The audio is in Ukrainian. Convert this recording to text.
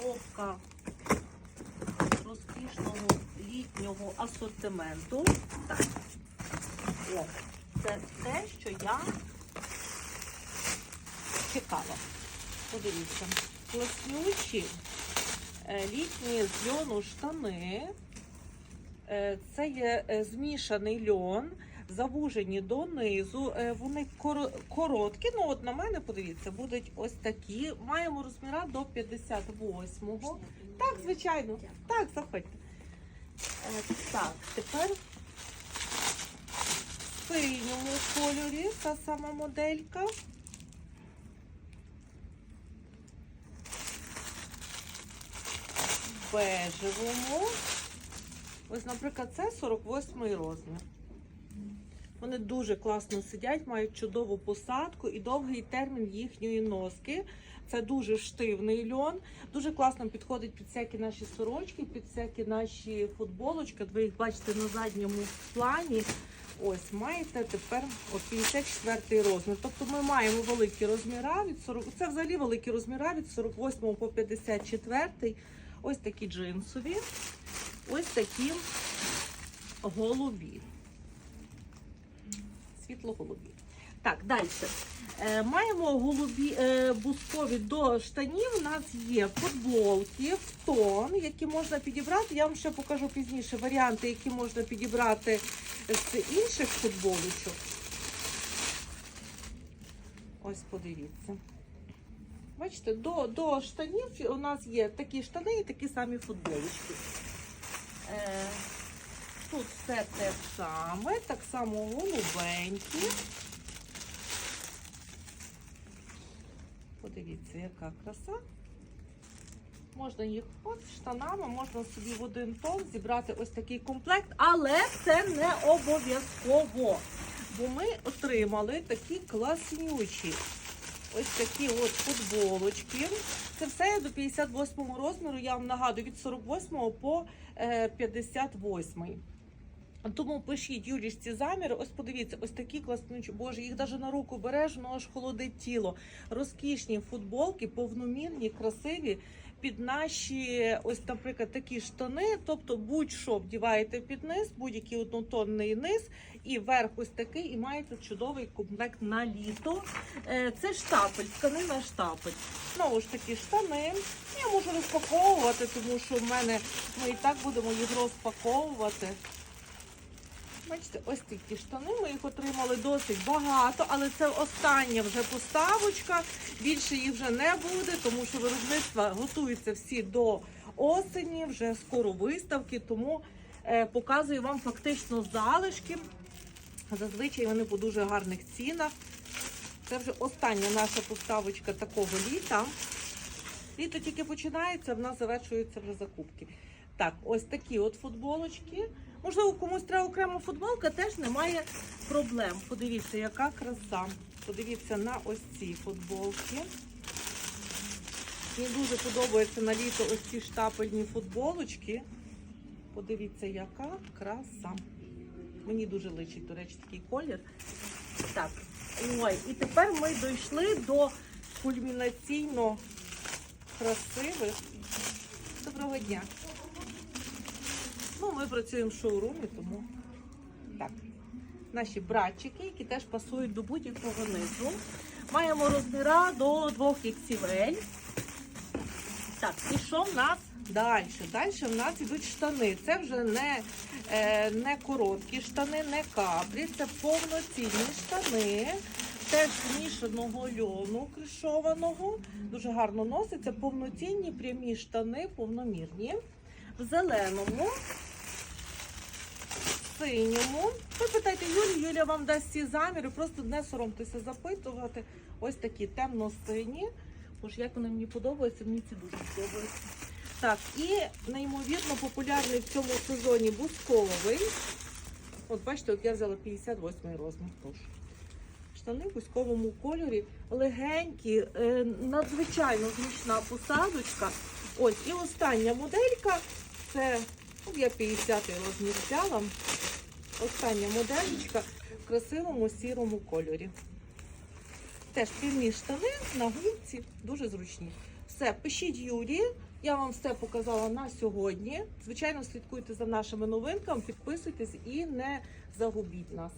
коробка розкішного літнього асортименту. Так. О, це те, що я чекала. Подивіться, класнючі е, літні з льону штани. Е, Це є е, змішаний льон, завужені донизу. Е, Вони короткі. Ну, от на мене, подивіться, будуть ось такі. Маємо розміра до 58-го. Так, звичайно. Так, заходьте. Е, Так, тепер в синьому кольорі та сама моделька. Бежевому. Ось, наприклад, це 48 розмір. Вони дуже класно сидять, мають чудову посадку і довгий термін їхньої носки. Це дуже штивний льон. Дуже класно підходить під всякі наші сорочки, під всякі наші футболочки. Ви їх бачите на задньому плані. Ось маєте тепер от 54 розмір. Тобто ми маємо великі розміра від 40. Це взагалі великі розміра від 48 по 54. Ось такі джинсові, ось такі голубі. Світло-голубі. Так, далі. Е, маємо голубі е, бускові до штанів. У нас є футболки в тон, які можна підібрати. Я вам ще покажу пізніше варіанти, які можна підібрати з інших футболочок. Ось подивіться. Бачите, до, до штанів у нас є такі штани і такі самі футболочки. Е, тут все те саме, так само голубенькі. Подивіться, яка краса. Можна їх от штанами, можна собі в один тон зібрати ось такий комплект, але це не обов'язково. Бо ми отримали такі класнючі ось такі от футболочки. Це все до 58 розміру, я вам нагадую, від 48 по е, 58. Тому пишіть Юлічці заміри. Ось подивіться, ось такі класнючі. Боже, їх навіть на руку береш, воно аж холодить тіло. Розкішні футболки, повномірні, красиві. Під наші, ось, наприклад, такі штани, тобто будь-що вдіваєте під низ, будь-який однотонний низ, і верх ось такий, і маєте чудовий комплект на літо. Е, Це штапель, тканина штапель. Знову ж таки, штани. Я можу розпаковувати, тому що в мене ми і так будемо їх розпаковувати. Бачите, ось такі штани. Ми їх отримали досить багато, але це остання вже поставочка. Більше їх вже не буде, тому що виробництва готуються всі до осені, вже скоро виставки, тому е, показую вам фактично залишки. Зазвичай вони по дуже гарних цінах. Це вже остання наша поставочка такого літа. Літо тільки починається, в нас завершуються вже закупки. Так, ось такі от футболочки. Можливо, комусь треба окрема футболка, теж немає проблем. Подивіться, яка краса. Подивіться на ось ці футболки. Мені дуже подобається на літо ось ці штапельні футболочки. Подивіться, яка краса. Мені дуже личить, до речі, такий колір. Так, ой, і тепер ми дійшли до кульмінаційно красивих. Доброго дня. Ну, ми працюємо в шоурумі, тому так. Наші братчики, які теж пасують до будь-якого низу. Маємо розміра до 2 XL. Так, і що в нас далі? Далі в нас йдуть штани. Це вже не, е, не короткі штани, не каплі, це повноцінні штани. Теж змішаного льону кришованого. Дуже гарно носиться. Повноцінні прямі штани, повномірні. В зеленому, синьому. Ви питайте Юлі, Юля вам дасть ці заміри, просто не соромтеся запитувати. Ось такі темно-сині. Бо як вони мені подобаються, мені ці дуже подобаються. Так, і неймовірно популярний в цьому сезоні бусковий. От бачите, от я взяла 58 розмір. Тож. Штани в бузьковому кольорі, легенькі, е, надзвичайно зручна посадочка. Ось, і остання моделька це я 50 розмір взяла. Остання моделька в красивому сірому кольорі. Теж пільні штани на гумці, дуже зручні. Все, пишіть Юрі, Я вам все показала на сьогодні. Звичайно, слідкуйте за нашими новинками, підписуйтесь і не загубіть нас.